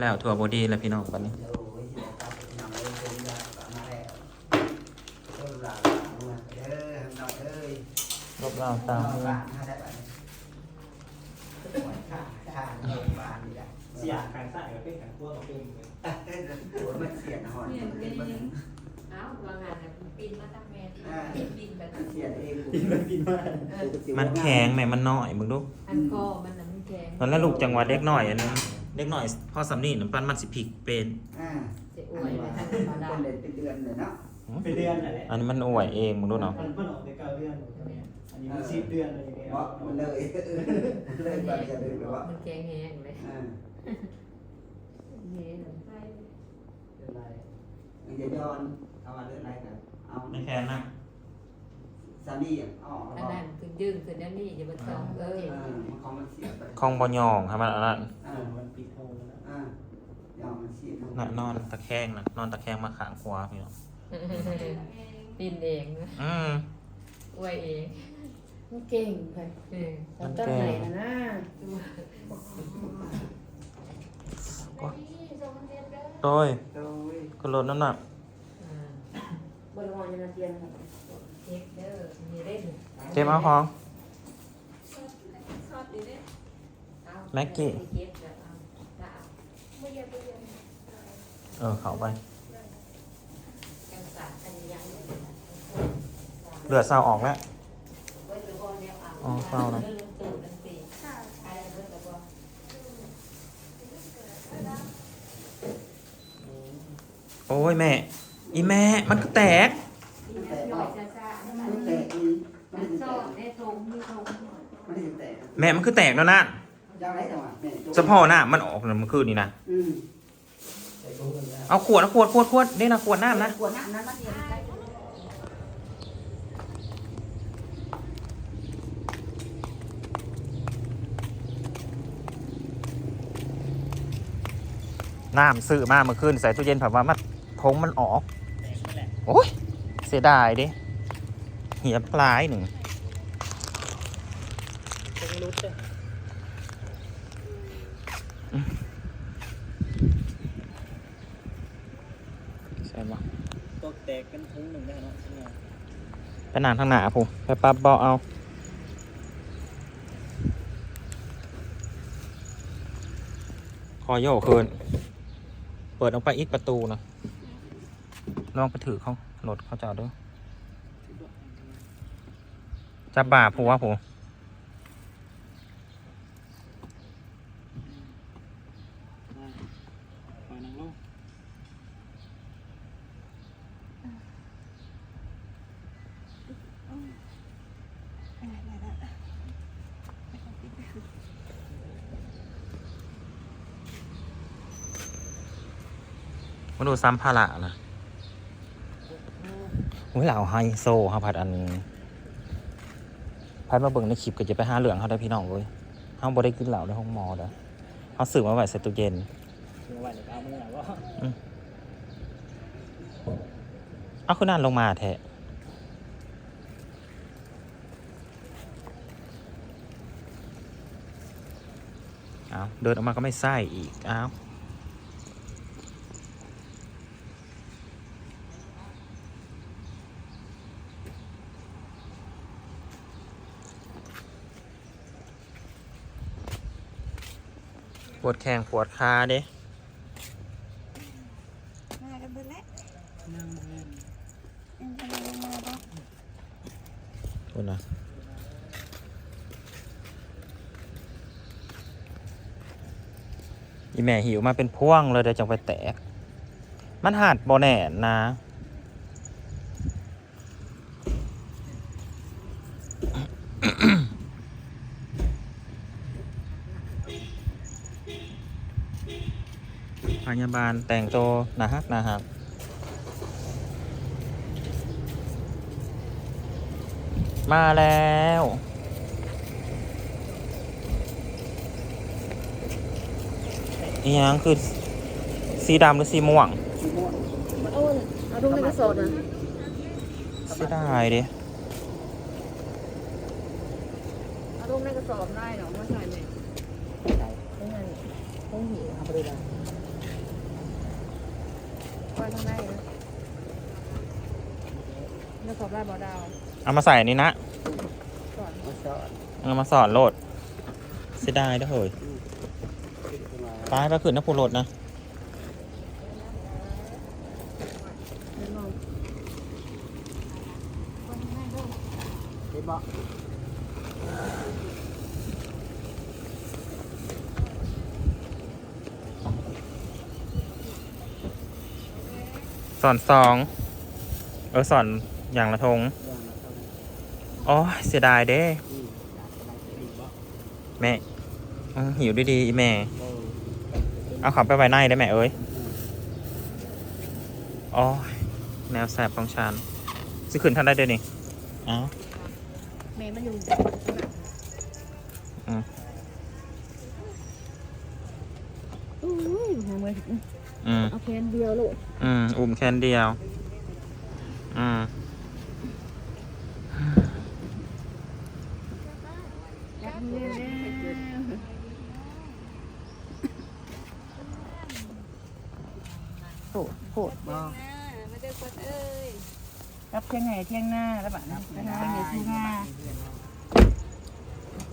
แล้วทั่วบอดี้แล้วพี่น้องวันนี้เดี๋ยวไว้ที่ไหนครับนำไปชมยาสามารถแล้วเออหลังมาเออหน่อยเอ้ยรบราตามหลังได้ไหมข้าข้าโรงพยาบาลนี่แหละเสียขางใส่กับเป็นขางขั้วกับเป็นเลยตัวมันเสียดหอนเนี่ยเป็เป็นนมันยังเอ้าวางงานน่ะปีนมาตั้งแม่ปีนปีนไปตั้งเสียดเองกินมันกินมามันแข็งแม่มันน้อยมึงดูอันคอมันน่ะมันแข็งตอนแรกลูกจังหวะเด็กหน่อยอันนี้ เด็กหน่อยพ่อสำนีน้ำปั้นมันสิผิกเป็นอ่าจะอวยไปทางธรรมดาเป็นเดือนเป็นเดือนเลยเนาะเป็นเดือนอะไรอันนี้มันอวยเองมึงดูเนาะมันเพิ่งออกในเก้าเดือนอันนี้มันสิบเดือนอะไรอย่างเงี้ยเพราะมันเลยเลยบางจะเลยแบบว่ามันแข็งแห้งเลยอ่าเฮ้ยน่ะมันจะย้อนเอามาเรื่องอะไรกันเอาไม่แข็งนะ ซามี่อ๋ออันนั้นคือยืนคือนั่นนี่อย่ามาต้องเอ้ยของมันเสียไปคองบอยองครับมันอันนั้นอ่ามันปิดโทงแล้วอ่าเดี๋ยวมันเสียน่ะนอนตะแคงนะนอนตะแคงมาขางขวาพี่น้องปีนเองนะอืมอวยเองมันเก่งไปเออตอนต้นไหนนะนะโดยโดยก็ลดน้ำหนักอ่าบริวารยานาเทียนครับ เช็คเด้อมีเล่น เจ็บเอาของแม็กกี้เออเข้าไปเลือดเศร้าออกแล้วอ๋อเศร้านะเรื่องตื่นตั้งสี่ใครเรื่องแต่ว่าโอ้ยแม่ อีแม่ มันก็แตก มันมันแต่อีมันมันจะโซ่แต่ได้ทงมีทงมันจะแต่แม่มันคือแตกแล้วนะยาวไรแต่ว่าแม่เฉพาะหน้ามันออกนะมันคือนี่นะอืมใส่โทงกันแล้วเอาขวดเอาขวดขวดขวดนี่นะขวดน้ำนะขวดน้ำนั้นมันเทียนได้น้ำซื้อมาเมื่อคืนใส่ตู้เย็นแบบว่ามันทงมันออก โอ้ยเสียดายดิเหียปลายหนึ่ง เป็นรุดเลยใช่ปะตกแตกกันทุ่งหนึ่งได้เนาะไปนานทางหนาผมไปปั๊บเบาเอาคอโยกคืนเปิดออกไปอีกประตูนะลองไปถือเขารถเขาจอดด้วยจับบ่าผัวผม ปล่อยนางโลก มา ดูซ้ำภาระนะโอ้ยเหล่าไฮโซครับผัดอันพัดมาเบิ่งในคลิปก็จะไปหาเหลืองเขาได้พี่น้องเลยเขาบ่ได้กินเหล่าในห้องหมอเด้อเขาสืบมาไว้ใส่ตู้เย็นเมื่อวานในกาเมื่อไหร่ว่าเอาขึ้นนั่นลงมาแทะเอาเดินออกมาก็ไม่ไส้อีก เอา ปวดแข้งปวดขาเด้มากันเบิดแล้วนั่งเล่นยังกำลังมาบ่คุณนะอีแม่หิวมาเป็นพ่วงเลยเดี๋ยวจังไปแตก มันหาดบอแน่นะ พยาบาลแต่งตัวหนาฮักหนาฮักมาแล้วนี่ยังคือสีดำหรือสีม่วงโอ้ยเอาดูในกระสอบนะเสียดายดิเอาดูในกระสอบได้เนาะมาใส่เนี่ยนี่ไงโอ้ต้องหิวเอาไปเลย นะไว้ข้างในนะแล้วขอบได้บ่ดาวเอามาใส่อันนี้นะก่อนมาสอดเอามาสอนโหลดเสียดายเด้อเฮ้ยขึ้นมาไปไปขึ้นนะผู้โหลดนะเดี๋ยวลองไว้ข้างในเด้อ เห็นบ่ สอนสองเออสอนอย่างละทงย่างละเท่านั้นอ๋อเสียดายเด้อืมอยากอะไรจะดีบ่แม่อืมหิวดีๆอีแม่โอ้เอาขับไปไว้ในได้แม่เอ้ยอ๋อแนวแสบของฉันสิขึ้นทันได้เดี๋ยวนี้อ้าวแม่มันอยู่อืมอุ้ยหามือถื ออืมเอาแคนเดียวลูกอืมอุ่มแคนเดียว อืมยัดมือเลยโหดโหดบ่มาเด้อคนเอ้ยรับเที่ยงไหนเที่ยงหน้าแล้วบัดนะไปทางไหนที่หน้า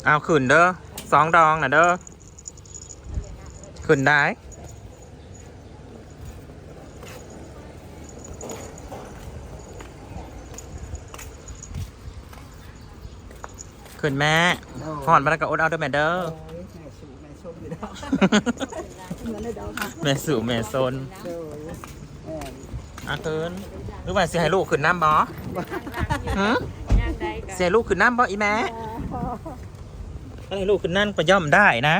เอาขึ้นเด้อสองดองนะเด้อขึ้นได้ ขึ้นแม่หอนมาแล้วก็อดเอาเด้อแม่เด้อโอ้ยแม่สูแม่ส้มอยู่แล้วเหมือนเลยเดาค่ะแม่สู่แม่ซนโอ้ยแม่อาคืนหรือว่าสิให้ลูกขึ้นน้ำบ่หือสิให้ลูกขึ้นน้ำบ่อีแม่ถ้าให้ลูกขึ้นนั่นก็ย่อมได้นะ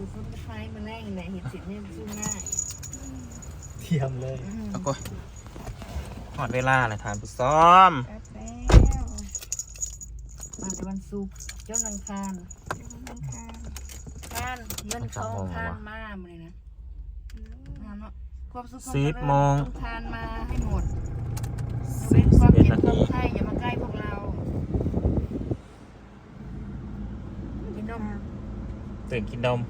ดูคนคล้ายมาแรงไหน เห็นสิเนี่ยสู้ง่ายเทียมเลยเอาก็หอดเวลาเลยทานผู้ซ้อม แป๊บแล้วมาแต่วันศุกร์เจ้านังคารคานเงินทองคานมาหมดเลยนะมาเนาะความสุขความเจริญสิบโมงต้องคานมาให้หมดสี่เว้นความสิบเอ็ดเจ็บนาควาทีมไข้อย่ามาใกล้พวกเรากินนม ตื่นกินนม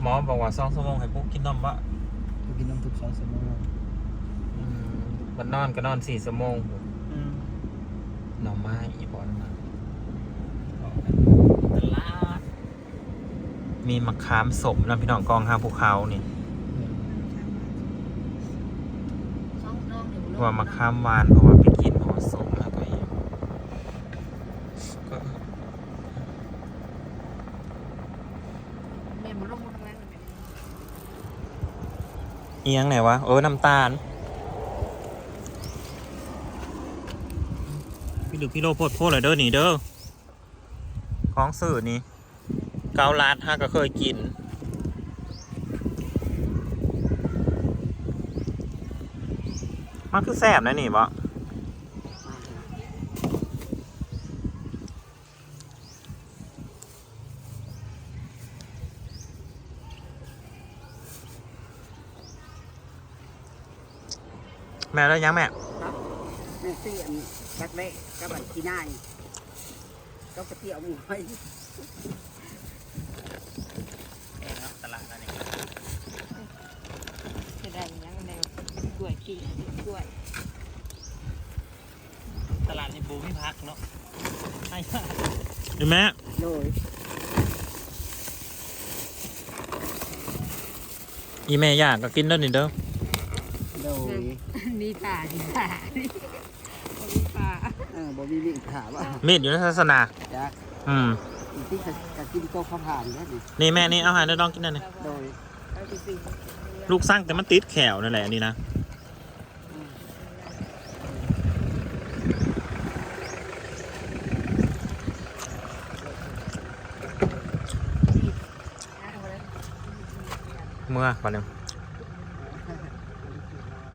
หมอบอกว่าสองชั่วโมงให้ปุ๊กกินนมวะกูกินน้ำทุกสองชั่วโมงอืมมันนอนก็นอนสี่ชั่วโมงอืมหน่อไม้อีบอลมาตลาดมีมะขามสมนะพี่น้องกองห้าภูเขานี่ช่องน้องอยู่เพราะว่ามะขามหวานเพราะว่าไปกินห่อสมแล้วก็อีกก็ แม่มาลงมาทำไมมันเป็น เอียงไหนวะ เออ น้ำตาล พี่ดึกพี่โลโพดโพดเลยเด้อนี่เด้อของสื่อนี่ เกาลัดฮะก็เคยกิน มันคือแซ่บนะนี่บะ แม่แล้วยังแม่แม่ซื้ออันจักเละกับอันขี้นายก็กระเทียมหมูไว้ตลาดนั่นเองจะได้ยังแนวกล้วยกินกล้วย ตลาดในบูมิพักเนาะใช่เห็นไหมโดยอีแม่อยากก็กินเด้อนี่เด้อ โดยมีป่ามีป่ามีป่าเออบ่มีมีถามว่ามีดอยู่ในศาสนาจักอืมอีกที่จะจะกินโต๊ะข้าวผ่านแค่นี้นี่แม่นี่เอาหายได้ลองกินหน่อยนี่โดยเอาไปสิลูกสร้างแต่มันติดแขวนั่นแหละอันนี่นะเมื่อวันหนึง